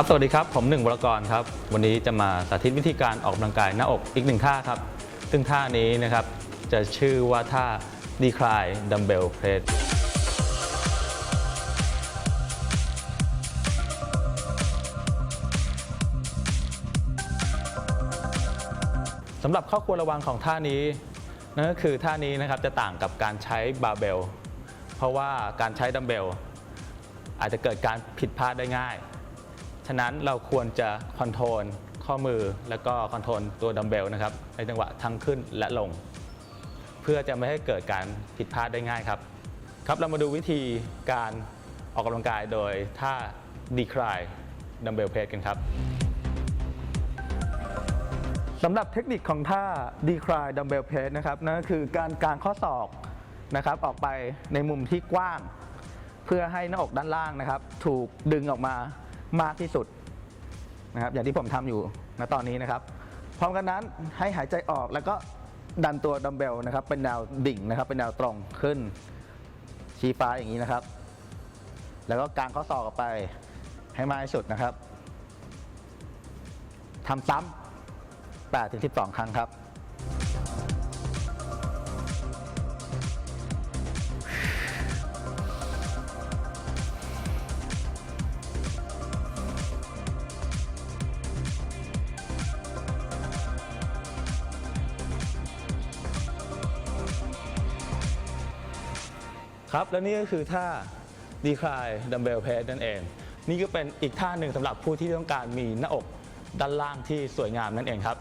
ครับ สวัสดีครับ ผมหนึ่งวรกรครับ วันนี้จะมาสาธิตวิธีการออกกำลังกายหน้าอกอีกหนึ่งท่าครับ ซึ่งท่านี้นะครับ จะชื่อว่าท่า decline dumbbell press สำหรับข้อควรระวังของท่านี้นั่นก็คือท่านี้นะครับจะต่างกับการใช้บาร์เบล เพราะว่าการใช้ดัมเบลอาจจะเกิดการผิดพลาดได้ง่าย ฉะนั้นเราควรจะคอนโทรลข้อมือแล้วก็คอนโทรลตัวดัมเบลนะครับในจังหวะทั้งขึ้นและลง เพื่อจะไม่ให้เกิดการผิดพลาดได้ง่ายครับ ครับเรามาดูวิธีการออกกำลังกายโดยท่า decline dumbbell press กันครับสำหรับเทคนิคของท่า decline dumbbell press นะครับนั่นก็คือการกางข้อศอกนะครับออกไปในมุมที่กว้าง เพื่อให้หน้าอกด้านล่างนะครับ ถูกดึงออกมา มากที่สุดนะครับอย่างที่ผมทำอยู่ณตอนนี้นะครับ พร้อมกันนั้นให้หายใจออกแล้วก็ดันตัวดัมเบลนะครับ เป็นแนวดิ่งนะครับ เป็นแนวตรงขึ้น ชี้ฟ้าอย่างนี้นะครับ แล้วก็กางข้อศอกออกไปให้มากที่สุดนะครับทำซ้ำ8ถึง12 ครั้งครับ ครับ และนี่ก็คือท่าดีคลายดัมเบลเพสนั่นเอง นี่ก็เป็นอีกท่าหนึ่งสำหรับผู้ที่ต้องการมีหน้าอกด้านล่างที่สวยงามนั่นเองครับ